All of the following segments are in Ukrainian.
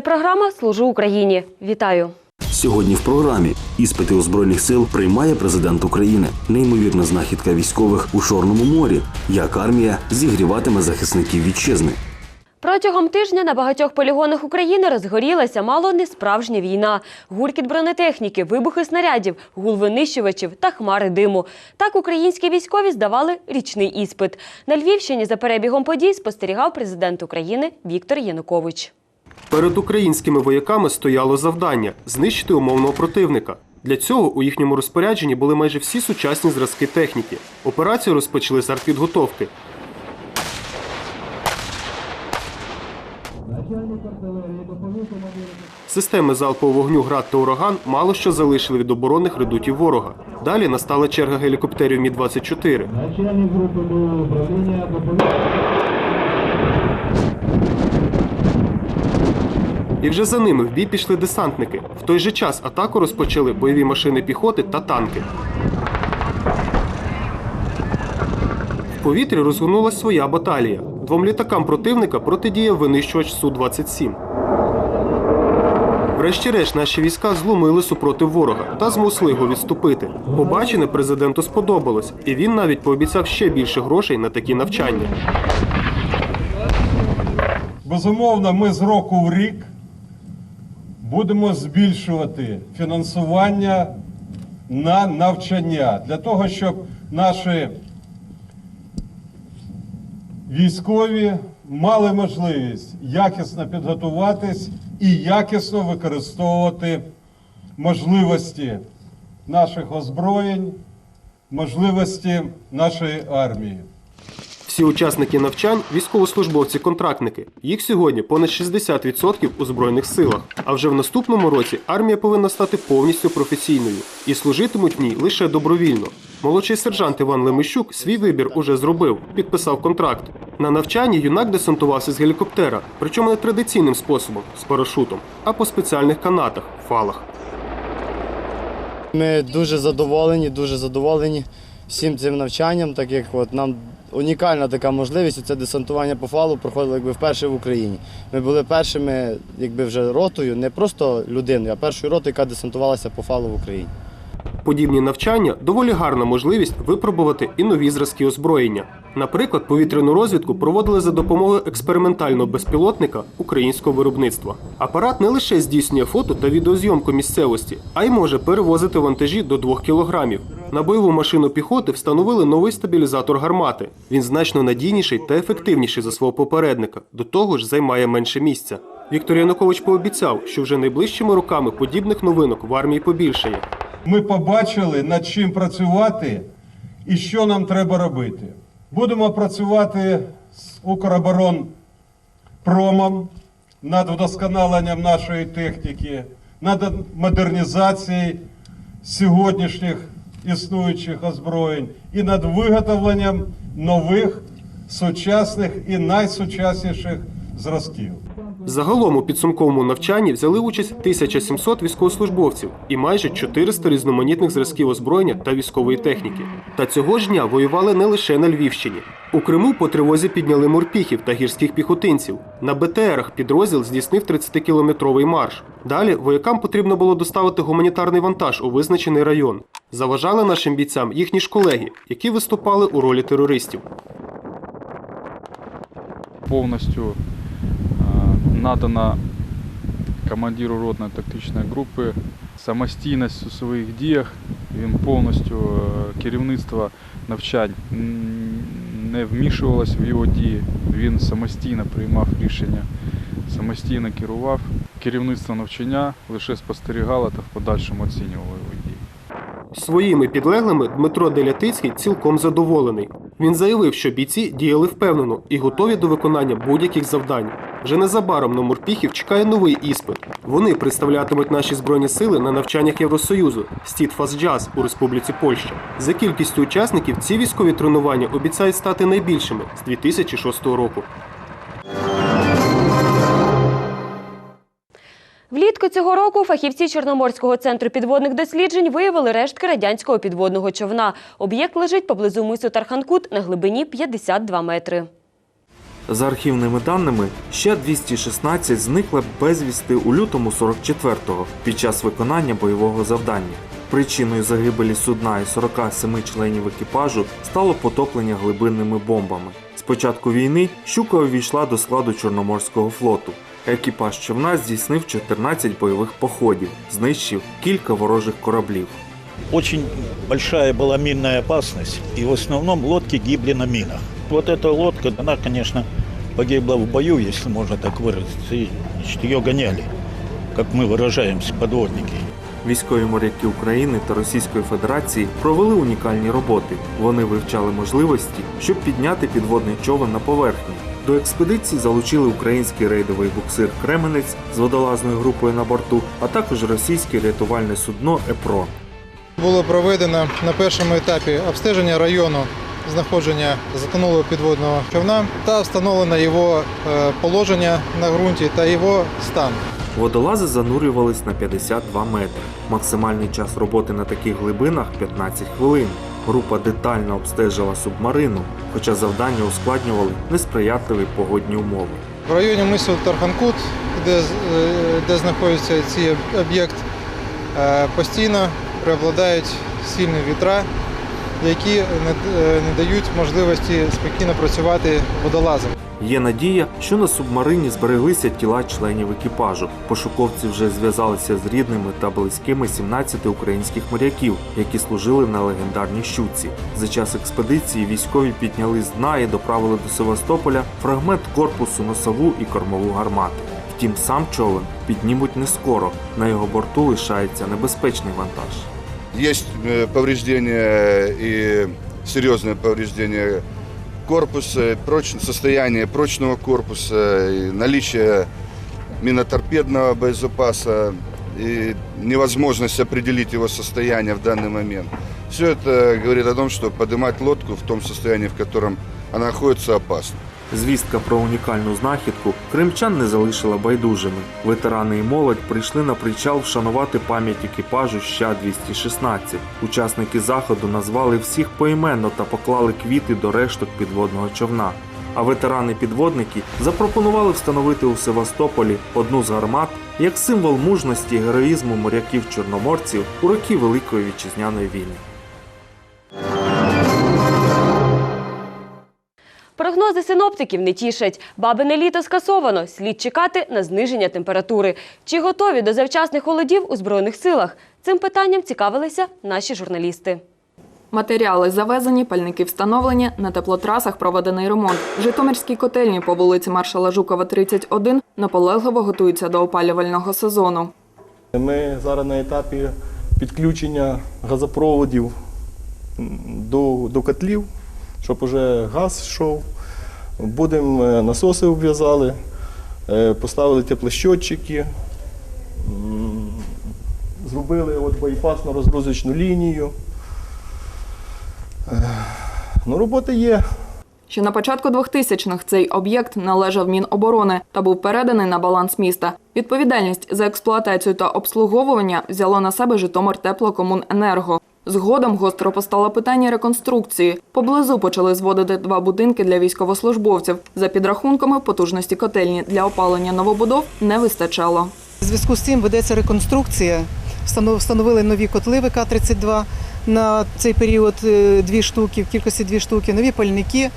Це програма Служу Україні. Вітаю! Сьогодні в програмі іспити у збройних сил приймає президент України. Неймовірна знахідка військових у Чорному морі. Як армія зігріватиме захисників вітчизни. Протягом тижня на багатьох полігонах України розгорілася мало не справжня війна. Гуркіт бронетехніки, вибухи снарядів, гул винищувачів та хмари диму. Так українські військові здавали річний іспит. На Львівщині за перебігом подій спостерігав президент України Віктор Янукович. Перед українськими вояками стояло завдання знищити умовного противника. Для цього у їхньому розпорядженні були майже всі сучасні зразки техніки. Операцію розпочали з артпідготовки. Системи залпового вогню «Град» та «Ураган» мало що залишили від оборонних редутів ворога. Далі настала черга гелікоптерів Мі-24. Начальник групи управління І вже за ними в бій пішли десантники. В той же час атаку розпочали бойові машини піхоти та танки. В повітрі розгорнулася своя баталія. Двом літакам противника протидіяв винищувач Су-27. Врешті-решт наші війська зломили супротив ворога та змусили його відступити. Побачене президенту сподобалось, і він навіть пообіцяв ще більше грошей на такі навчання. Безумовно, ми з року в рік будемо збільшувати фінансування на навчання для того, щоб наші військові мали можливість якісно підготуватись і якісно використовувати можливості наших озброєнь, можливості нашої армії. Всі учасники навчань військовослужбовці-контрактники. Їх сьогодні понад 60% у збройних силах. А вже в наступному році армія повинна стати повністю професійною і служитимуть в ній лише добровільно. Молодший сержант Іван Лемищук свій вибір уже зробив, підписав контракт. На навчанні юнак десантувався з гелікоптера, причому не традиційним способом з парашутом, а по спеціальних канатах фалах. Ми дуже задоволені, дуже задоволені всім цим навчанням, так як от нам унікальна така можливість, це десантування по фалу проходило якби вперше в Україні. Ми були першими, якби вже ротою, не просто людиною, а першою ротою, яка десантувалася по фалу в Україні. Подібні навчання доволі гарна можливість випробувати і нові зразки озброєння. Наприклад, повітряну розвідку проводили за допомогою експериментального безпілотника українського виробництва. Апарат не лише здійснює фото та відеозйомку місцевості, а й може перевозити вантажі до 2 кілограмів. На бойову машину піхоти встановили новий стабілізатор гармати. Він значно надійніший та ефективніший за свого попередника. До того ж, займає менше місця. Віктор Янукович пообіцяв, що вже найближчими роками подібних новинок в армії побільшає. Ми побачили, над чим працювати і що нам треба робити. Будемо працювати з Укроборонпромом над вдосконаленням нашої техніки, над модернізацією сьогоднішніх існуючих озброєнь і над виготовленням нових сучасних і найсучасніших зразків. Загалом у підсумковому навчанні взяли участь 1700 військовослужбовців і майже 400 різноманітних зразків озброєння та військової техніки. Та цього ж дня воювали не лише на Львівщині. У Криму по тривозі підняли морпіхів та гірських піхотинців. На БТРах підрозділ здійснив 30-кілометровий марш. Далі воякам потрібно було доставити гуманітарний вантаж у визначений район. Заважали нашим бійцям їхні ж колеги, які виступали у ролі терористів. повністю надана командиру ротної тактичної групи самостійність у своїх діях. Він повністю е, керівництво навчань не вмішувалось в його дії. Він самостійно приймав рішення, самостійно керував. Керівництво навчання лише спостерігало та в подальшому оцінювало його дії. Своїми підлеглими Дмитро Делятицький цілком задоволений. Він заявив, що бійці діяли впевнено і готові до виконання будь-яких завдань. Вже незабаром на морпіхів чекає новий іспит. Вони представлятимуть наші збройні сили на навчаннях Євросоюзу Стітфас-Джаз у Республіці Польща. За кількістю учасників ці військові тренування обіцяють стати найбільшими з 2006 року. Влітку цього року фахівці Чорноморського центру підводних досліджень виявили рештки радянського підводного човна. Об'єкт лежить поблизу мису Тарханкут на глибині 52 метри. За архівними даними, ще 216 зникли безвісти у лютому 44-го під час виконання бойового завдання. Причиною загибелі судна і 47 членів екіпажу стало потоплення глибинними бомбами. З початку війни Щука увійшла до складу Чорноморського флоту. Екіпаж човна здійснив 14 бойових походів, знищив кілька ворожих кораблів. Очень большая была минная опасность, и в основном лодки гибли на минах Вот эта лодка, она, конечно, погибла в бою, если можно так выразиться, и значит, ее гоняли, как мы выражаемся, подводники. Військові моряки України та Російської Федерації провели унікальні роботи. Вони вивчали можливості, щоб підняти підводний човен на поверхню. До експедиції залучили український рейдовий буксир Кременець з водолазною групою на борту, а також російське рятувальне судно Епрон. Було проведено на першому етапі обстеження району знаходження затонулого підводного човна та встановлено його е, положення на ґрунті та його стан. Водолази занурювались на 52 метри. Максимальний час роботи на таких глибинах 15 хвилин. Група детально обстежила субмарину, хоча завдання ускладнювали несприятливі погодні умови. В районі мису Тарханкут, де, е, де знаходиться цей об'єкт, е, постійно преобладають сильні вітра, які не, е, не дають можливості спокійно працювати водолазам. Є надія, що на субмарині збереглися тіла членів екіпажу. Пошуковці вже зв'язалися з рідними та близькими 17 українських моряків, які служили на легендарній щуці. За час експедиції військові підняли з дна і доправили до Севастополя фрагмент корпусу носову і кормову гармати. Втім, сам човен піднімуть не скоро. На його борту лишається небезпечний вантаж. Есть э, повреждения и серьезное повреждение корпуса, проч- состояние прочного корпуса, и наличие миноторпедного боезапаса и невозможность определить его состояние в данный момент. Все это говорит о том, что поднимать лодку в том состоянии, в котором она находится, опасно. Звістка про унікальну знахідку кримчан не залишила байдужими. Ветерани і молодь прийшли на причал вшанувати пам'ять екіпажу ща 216. Учасники заходу назвали всіх поіменно та поклали квіти до решток підводного човна. А ветерани-підводники запропонували встановити у Севастополі одну з гармат як символ мужності і героїзму моряків-чорноморців у роки Великої вітчизняної війни. Прогнози синоптиків не тішать. Бабине літо скасовано. Слід чекати на зниження температури. Чи готові до завчасних холодів у Збройних силах? Цим питанням цікавилися наші журналісти. Матеріали завезені, пальники встановлені, на теплотрасах проведений ремонт. В Житомирській котельні по вулиці Маршала Жукова, 31 наполегливо готуються до опалювального сезону. Ми зараз на етапі підключення газопроводів до, до котлів, щоб уже газ йшов. Будемо е, насоси обв'язали, е, поставили теплощотчики, зробили от байпасну розгрузочну лінію. Е, Ну, роботи є. Ще на початку 2000-х цей об'єкт належав Міноборони та був переданий на баланс міста. Відповідальність за експлуатацію та обслуговування взяло на себе Житомир Теплокомуненерго. Згодом гостро постало питання реконструкції. Поблизу почали зводити два будинки для військовослужбовців. За підрахунками, потужності котельні для опалення новобудов не вистачало. У зв'язку з цим ведеться реконструкція. Встановили нові котли ВК-32 на цей період е, дві штуки, в кількості дві штуки, нові пальники,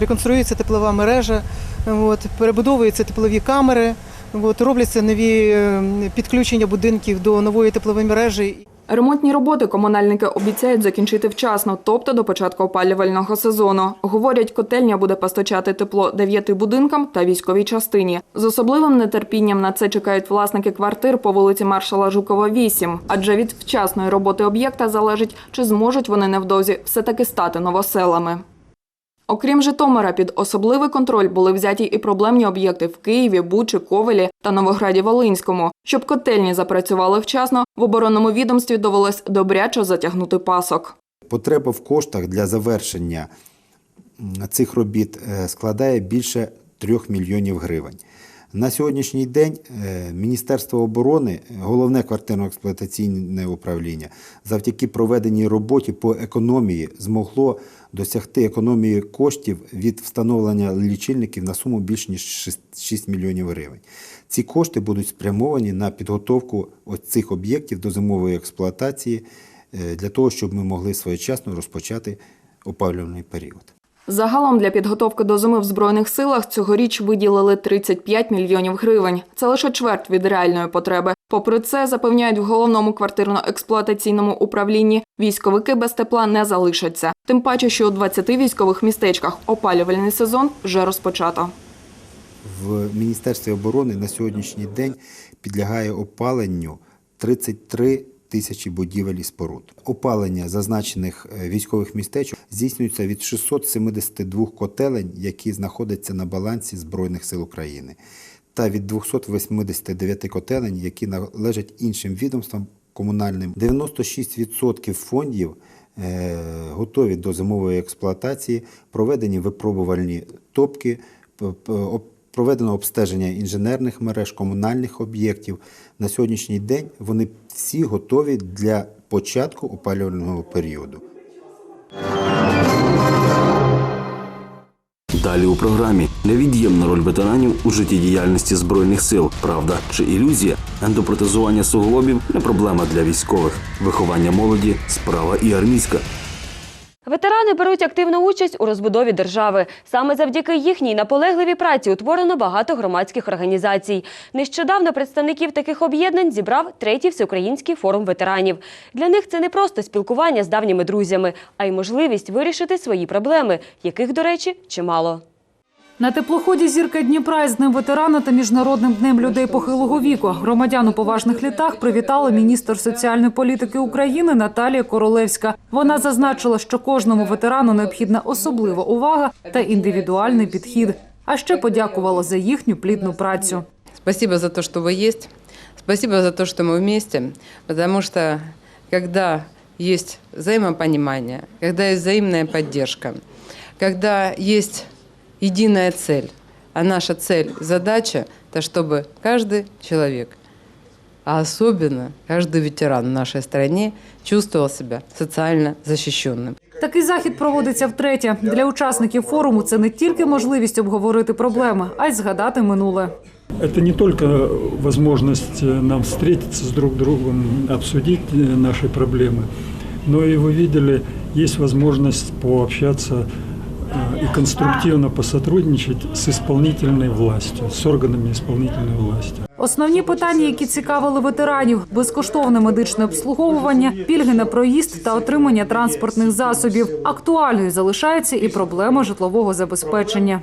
реконструюється теплова мережа, от, перебудовуються теплові камери, от, робляться нові е, підключення будинків до нової теплової мережі. Ремонтні роботи комунальники обіцяють закінчити вчасно, тобто до початку опалювального сезону. Говорять, котельня буде постачати тепло дев'яти будинкам та військовій частині. З особливим нетерпінням на це чекають власники квартир по вулиці Маршала Жукова, 8. Адже від вчасної роботи об'єкта залежить, чи зможуть вони невдовзі все-таки стати новоселами. Окрім Житомира, під особливий контроль були взяті і проблемні об'єкти в Києві, Бучі, Ковелі та Новограді Волинському. Щоб котельні запрацювали вчасно, в оборонному відомстві довелось добряче затягнути пасок. Потреба в коштах для завершення цих робіт е, складає більше трьох мільйонів гривень. На сьогоднішній день е, Міністерство оборони, головне квартирно-експлуатаційне управління, завдяки проведеній роботі по економії змогло досягти економії коштів від встановлення лічильників на суму більш ніж 6 6 мільйонів гривень. Ці кошти будуть спрямовані на підготовку цих об'єктів до зимової експлуатації е, для того, щоб ми могли своєчасно розпочати опалювальний період. Загалом для підготовки до зими в збройних силах цьогоріч виділили 35 мільйонів гривень. Це лише чверть від реальної потреби. Попри це, запевняють в головному квартирно-експлуатаційному управлінні, військовики без тепла не залишаться. Тим паче, що у 20 військових містечках опалювальний сезон вже розпочато. В Міністерстві оборони на сьогоднішній день підлягає опаленню 33 тисячі будівель і споруд. Опалення зазначених е, військових містечок здійснюється від 672 котелень, які знаходяться на балансі Збройних сил України, та від 289 котелень, які належать іншим відомствам комунальним. 96% фондів е, готові до зимової експлуатації, проведені випробувальні топки, проведено обстеження інженерних мереж, комунальних об'єктів. На сьогоднішній день вони всі готові для початку опалювального періоду. Далі у програмі невід'ємна роль ветеранів у життєдіяльності збройних сил. Правда чи ілюзія? Ендопротезування суглобів не проблема для військових. Виховання молоді справа і армійська. Ветерани беруть активну участь у розбудові держави. Саме завдяки їхній наполегливій праці утворено багато громадських організацій. Нещодавно представників таких об'єднань зібрав третій всеукраїнський форум ветеранів. Для них це не просто спілкування з давніми друзями, а й можливість вирішити свої проблеми, яких, до речі, чимало. На теплоході зірка Дніпра із Днем ветерана та міжнародним днем людей похилого віку громадян у поважних літах привітала міністр соціальної політики України Наталія Королевська. Вона зазначила, що кожному ветерану необхідна особлива увага та індивідуальний підхід. А ще подякувала за їхню плідну працю. Спасибо за то, что вы есть. Спасибо за то, что мы вместе. Потому что когда есть взаимопонимание, когда есть взаимная поддержка, когда есть единая цель, а наша цель, задача, то чтобы каждый человек, а особенно каждый ветеран в нашей стране чувствовал себя социально защищенным. Такий захід проводиться втретє. Для учасників форуму це не тільки можливість обговорити проблеми, а й згадати минуле. Это не только возможность э, нам встретиться с друг другом, обсудить э, наши проблемы, но и вы видели, есть возможность пообщаться э, и конструктивно посотрудничать с исполнительной властью, с органами исполнительной власти. Основні питання, які цікавили ветеранів: безкоштовне медичне обслуговування, пільги на проїзд та отримання транспортних засобів. Актуальною залишається і проблема житлового забезпечення.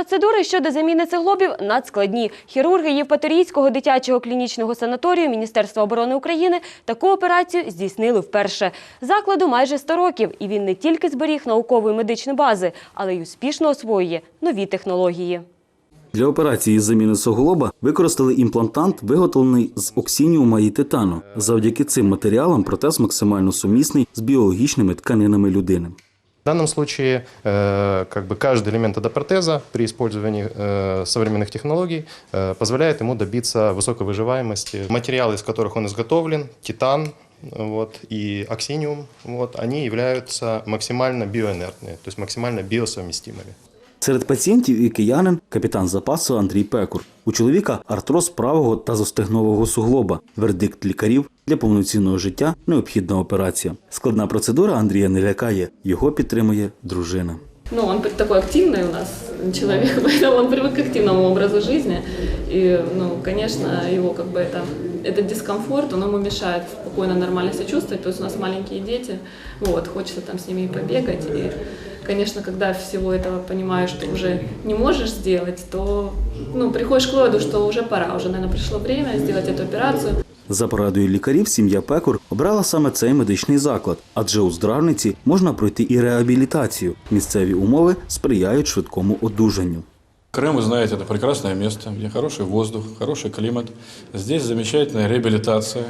Процедури щодо заміни цеглобів надскладні. Хірурги Євпаторійського дитячого клінічного санаторію Міністерства оборони України таку операцію здійснили вперше. Закладу майже 100 років, і він не тільки зберіг наукову і медичну бази, але й успішно освоює нові технології. Для операції з заміни суглоба використали імплантант, виготовлений з оксініума і титану. Завдяки цим матеріалам протез максимально сумісний з біологічними тканинами людини. В данном случае э, как бы каждый элемент эндопротеза при использовании э, современных технологий э, позволяет ему добиться высокой выживаемости. Материалы, из которых он изготовлен, титан вот, и оксиниум, вот, они являются максимально биоинертные, то есть максимально биосовместимыми. Серед пацієнтів і киянин капітан запасу Андрій Пекур. У чоловіка артроз правого та зостегнового суглоба. Вердикт лікарів для повноцінного життя необхідна операція. Складна процедура Андрія не лякає. Його підтримує дружина. Ну, он такой активный у нас человек, поэтому он привык к активному образу жизни. И, ну, конечно, его как бы это, этот дискомфорт, он ему мешает спокойно, нормально себя чувствовать. То есть у нас маленькие дети, вот, хочется там с ними и побегать. И, конечно, когда всего этого понимаешь, что уже не можешь сделать, то, ну, приходишь к выводу, что уже пора, уже, наверное, пришло время сделать эту операцию. За порадою лікарів, сім'я Пекур обрала саме цей медичний заклад, адже у здравниці можна пройти і реабілітацію. Місцеві умови сприяють швидкому одужанню. Крым, вы знаете, это прекрасное место, где хороший воздух, хороший климат. Здесь замечательная реабилитация.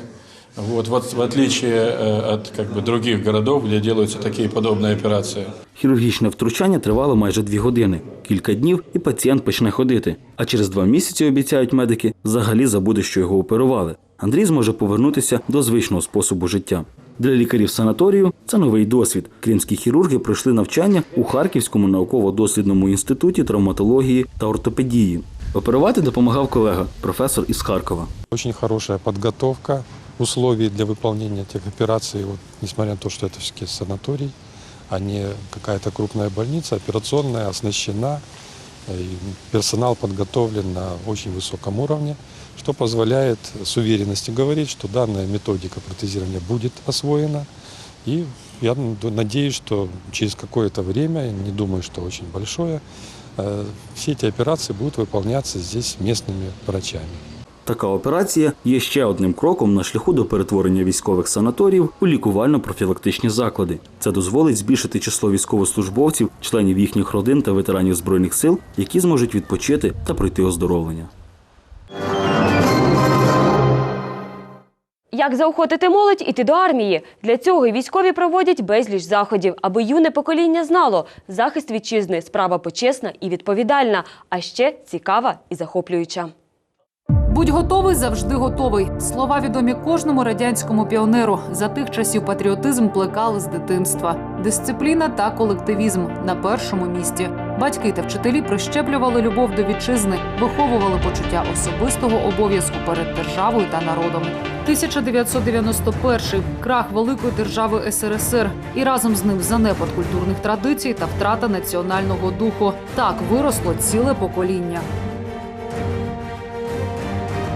Вот, вот в отличие э, от как бы, других городов, где делаются такие подобные операции. Хірургічне втручання тривало майже дві години. Кілька днів і пацієнт почне ходити. А через два місяці, обіцяють медики, взагалі забуде, що його оперували. Андрій зможе повернутися до звичного способу життя. Для лікарів санаторію це новий досвід. Кримські хірурги пройшли навчання у Харківському науково-дослідному інституті травматології та ортопедії. Оперувати допомагав колега, професор із Харкова. Очень хорошая подготовка Условий для выполнения этих операций. Вот, несмотря на то, что это все-таки санаторий, а не какая-то крупная больница, операционная оснащена, и персонал подготовлен на очень высоком уровне, что позволяет с уверенностью говорить, что данная методика протезирования будет освоена. И я надеюсь, что через какое-то время, не думаю, что очень большое, э, все эти операции будут выполняться здесь местными врачами. Така операція є ще одним кроком на шляху до перетворення військових санаторіїв у лікувально-профілактичні заклади. Це дозволить збільшити число військовослужбовців, членів їхніх родин та ветеранів збройних сил, які зможуть відпочити та пройти оздоровлення. Як заохотити молодь іти до армії? Для цього і військові проводять безліч заходів, аби юне покоління знало, захист вітчизни справа почесна і відповідальна, а ще цікава і захоплююча. Будь готовий, завжди готовий. Слова відомі кожному радянському піонеру. За тих часів патріотизм плекали з дитинства. Дисципліна та колективізм на першому місці. Батьки та вчителі прищеплювали любов до вітчизни, виховували почуття особистого обов'язку перед державою та народом. 1991 – крах великої держави СРСР і разом з ним занепад культурних традицій та втрата національного духу. Так виросло ціле покоління.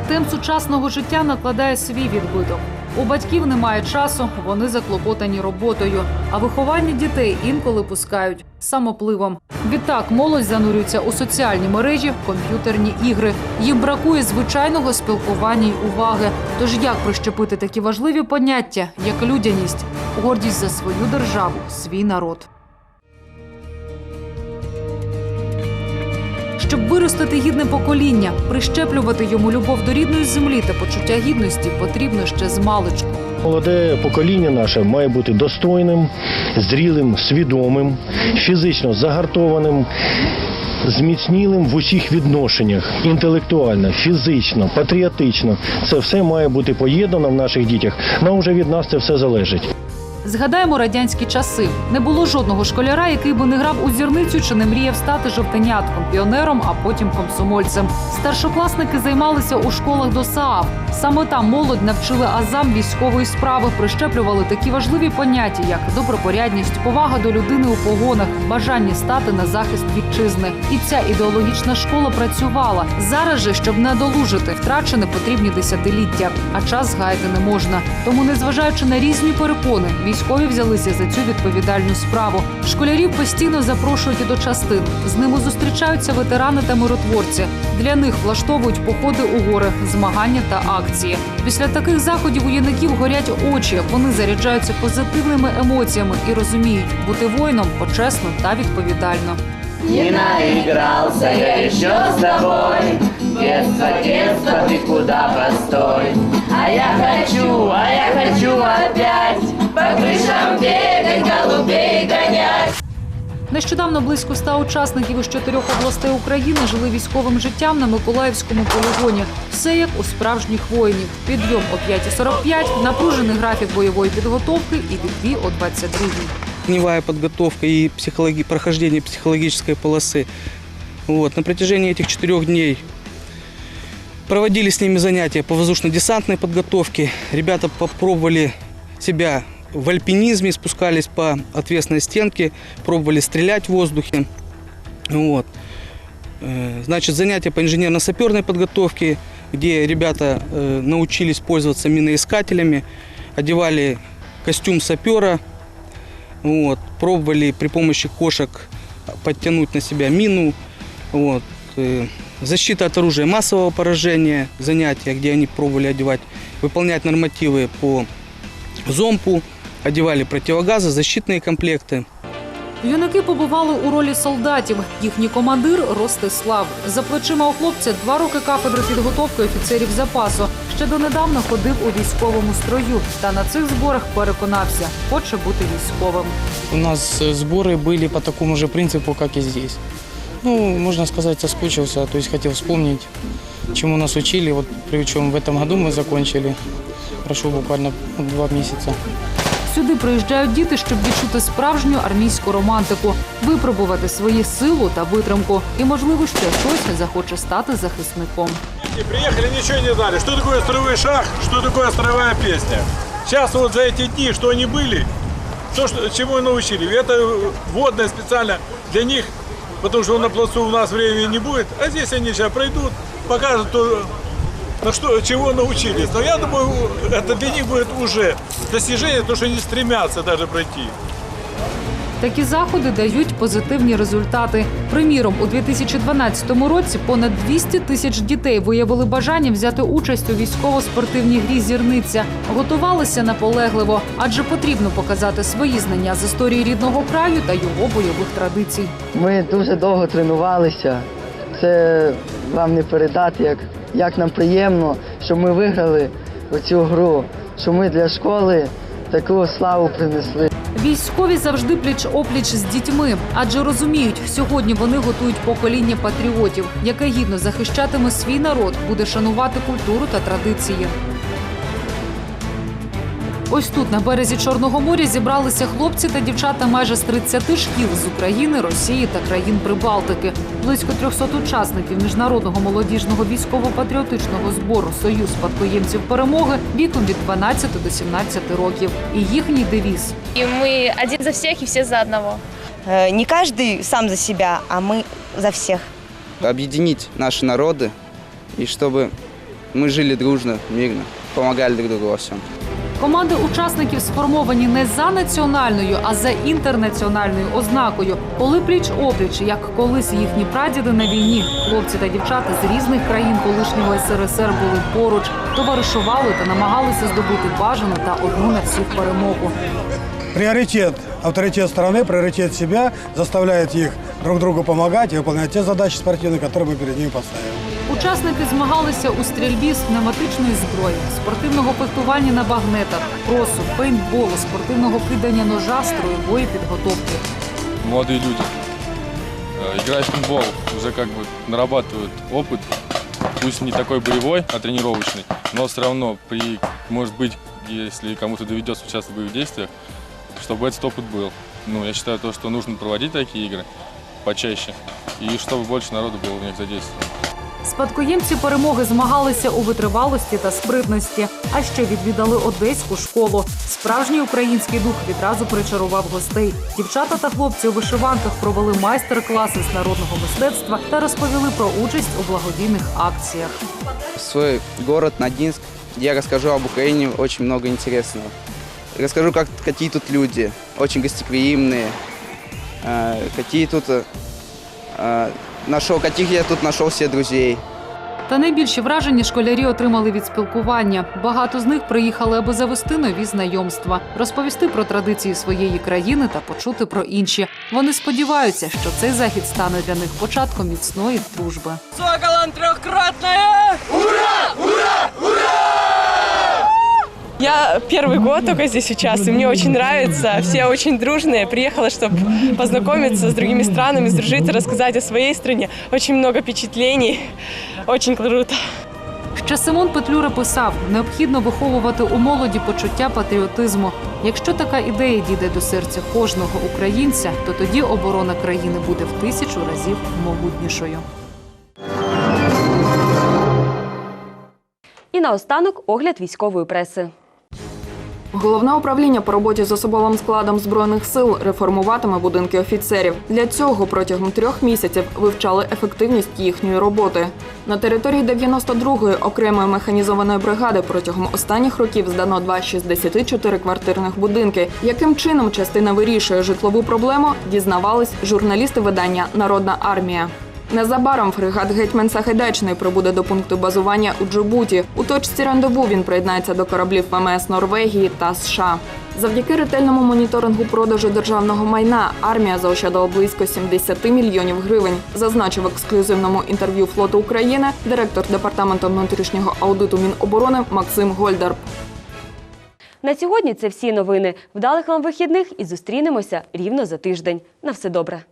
Темп сучасного життя накладає свій відбиток. У батьків немає часу, вони заклопотані роботою, а виховання дітей інколи пускають самопливом. Відтак молодь занурюється у соціальні мережі, комп'ютерні ігри. Їм бракує звичайного спілкування й уваги. Тож як прищепити такі важливі поняття, як людяність, гордість за свою державу, свій народ. Щоб виростити гідне покоління, прищеплювати йому любов до рідної землі та почуття гідності потрібно ще з маличку. Молоде покоління наше має бути достойним, зрілим, свідомим, фізично загартованим, зміцнілим в усіх відношеннях, інтелектуально, фізично, патріотично. Це все має бути поєднано в наших дітях. Нам вже від нас це все залежить. Згадаємо радянські часи. Не було жодного школяра, який би не грав у зірницю чи не мріяв стати жовтенятком, піонером, а потім комсомольцем. Старшокласники займалися у школах до СААФ. Саме там молодь навчили азам військової справи, прищеплювали такі важливі поняття, як добропорядність, повага до людини у погонах, бажання стати на захист вітчизни. І ця ідеологічна школа працювала. Зараз же, щоб надолужити втрачене, потрібні десятиліття, а час згаяти не можна. Тому, незважаючи на різні перепони, військові взялися за цю відповідальну справу. Школярів постійно запрошують до частин. З ними зустрічаються ветерани та миротворці. Для них влаштовують походи у гори, змагання та акції. Після таких заходів у юнаків горять очі. Вони заряджаються позитивними емоціями і розуміють, бути воїном почесно та відповідально. Не наигрался я еще с тобой Детство, детство, ты куда постой А я хочу, а я хочу опять По крышам бегать, голубей гонять Нещодавно близько ста учасників із чотирьох областей України жили військовим життям на Миколаївському полігоні. Все як у справжніх воїнів. Підйом о 5.45, напружений графік бойової підготовки і відбій о 22.00. огневая подготовка и психологи... прохождение психологической полосы. Вот. На протяжении этих четырех дней проводили с ними занятия по воздушно-десантной подготовке. Ребята попробовали себя в альпинизме, спускались по отвесной стенке, пробовали стрелять в воздухе. Вот. Э, Значит, занятия по инженерно-саперной подготовке, где ребята э, научились пользоваться миноискателями, одевали костюм сапера, вот, пробовали при помощи кошек подтянуть на себя мину. Вот, э, защита от оружия массового поражения, занятия, где они пробовали одевать, выполнять нормативы по зомпу, одевали противогазы, защитные комплекты. Юнаки побували у ролі солдатів. Їхній командир Ростислав. За плечима у хлопця два роки кафедри підготовки офіцерів запасу. Ще донедавна ходив у військовому строю. Та на цих зборах переконався, хоче бути військовим. У нас э, сборы были по такому же принципу, как и здесь. Ну, можно сказать, соскучился, то есть хотел вспомнить, чему нас учили. Вот причем в этом году мы закончили. Прошло буквально ну, два месяца. Сюди приїжджають діти, щоб відчути справжню армійську романтику, випробувати свої силу та витримку. І, можливо, ще хтось захоче стати захисником. Приехали, ничего не знали. Что такое строевой шаг, что такое строевая песня. Сейчас вот за эти дни, что они были, то, что, чему научили. Это вводное специально для них, потому что на плацу у нас времени не будет. А здесь они сейчас пройдут, покажут, на что, чего научились. Но я думаю, это для них будет уже достижение, то, что они стремятся даже пройти. Такі заходи дають позитивні результати. Приміром, у 2012 році понад 200 тисяч дітей виявили бажання взяти участь у військово-спортивній грі зірниця. Готувалися наполегливо, адже потрібно показати свої знання з історії рідного краю та його бойових традицій. Ми дуже довго тренувалися. Це вам не передати, як, як нам приємно, що ми виграли оцю гру, що ми для школи таку славу принесли. Військові завжди пліч опліч з дітьми, адже розуміють, сьогодні вони готують покоління патріотів, яке гідно захищатиме свій народ, буде шанувати культуру та традиції. Ось тут, на березі Чорного моря, зібралися хлопці та дівчата майже з 30 шкіл з України, Росії та країн Прибалтики. Близько 300 учасників міжнародного молодіжного військово-патріотичного збору Союз спадкоємців перемоги віком від 12 до 17 років. І їхній девіз И мы один за всех и все за одного. Не каждый сам за себя, а мы за всех. Объединить наши народы и чтобы мы жили дружно, мирно, помогали друг другу во всем. Команди учасників сформовані не за національною, а за інтернаціональною ознакою. Коли пліч опліч, як колись їхні прадіди на війні, хлопці та дівчата з різних країн колишнього СРСР були поруч, товаришували та намагалися здобути бажану та одну на всіх перемогу. Приоритет, авторитет страны, приоритет себя заставляет их друг другу помогать и выполнять те задачи спортивные, которые мы перед ними поставили. Учасники змагалися у стрільбі з пневматичної зброї, спортивного фехтування на багнетах, кросу, пейнтболу, спортивного кидання ножа, строєвої підготовки. Молодые люди, э, играя в футбол, уже как бы нарабатывают опыт, пусть не такой боевой, а тренировочный, но все равно при, может быть, если кому-то доведется участвовать в боевых действиях, чтобы этот опыт был. Ну, я считаю то, что нужно проводить такие игры почаще, и чтобы больше народу было в них задействовано. Спадкоємці перемоги змагалися у витривалості та спритності, а ще відвідали одеську школу. Справжній український дух відразу причарував гостей. Дівчата та хлопці у вишиванках провели майстер-класи з народного мистецтва та розповіли про участь у благодійних акціях. Свой город Надинск, я расскажу об Украине очень много интересного. Расскажу, как, какие тут люди, очень гостеприимные, э, какие тут э, нашел, каких я тут нашел себе друзей. Та найбільші враження школярі отримали від спілкування. Багато з них приїхали, аби завести нові знайомства, розповісти про традиції своєї країни та почути про інші. Вони сподіваються, що цей захід стане для них початком міцної дружби. Соколом трехкратное! Ура! Ура! Я первый год только здесь участвую, мне очень нравится, все очень дружные. Приехала, чтобы познакомиться с другими странами, сдружиться, рассказать о своей стране. Очень много впечатлений, очень круто. Ще Симон Петлюра писав: необхідно виховувати у молоді почуття патріотизму. Якщо така ідея дійде до серця кожного українця, то тоді оборона країни буде в тисячу разів могутнішою. І наостанок огляд військової преси. Головне управління по роботі з особовим складом збройних сил реформуватиме будинки офіцерів. Для цього протягом трьох місяців вивчали ефективність їхньої роботи. На території 92-ї окремої механізованої бригади протягом останніх років здано два 64 квартирних будинки. Яким чином частина вирішує житлову проблему, дізнавались журналісти видання Народна армія. Незабаром фрегат гетьман Сагайдачний прибуде до пункту базування у Джибуті. У точці рандеву він приєднається до кораблів ВМС Норвегії та США. Завдяки ретельному моніторингу продажу державного майна армія заощадила близько 70 мільйонів гривень. Зазначив в ексклюзивному інтерв'ю флоту України директор департаменту внутрішнього аудиту Міноборони Максим Гольдар. На сьогодні це всі новини. Вдалих вам вихідних і зустрінемося рівно за тиждень. На все добре.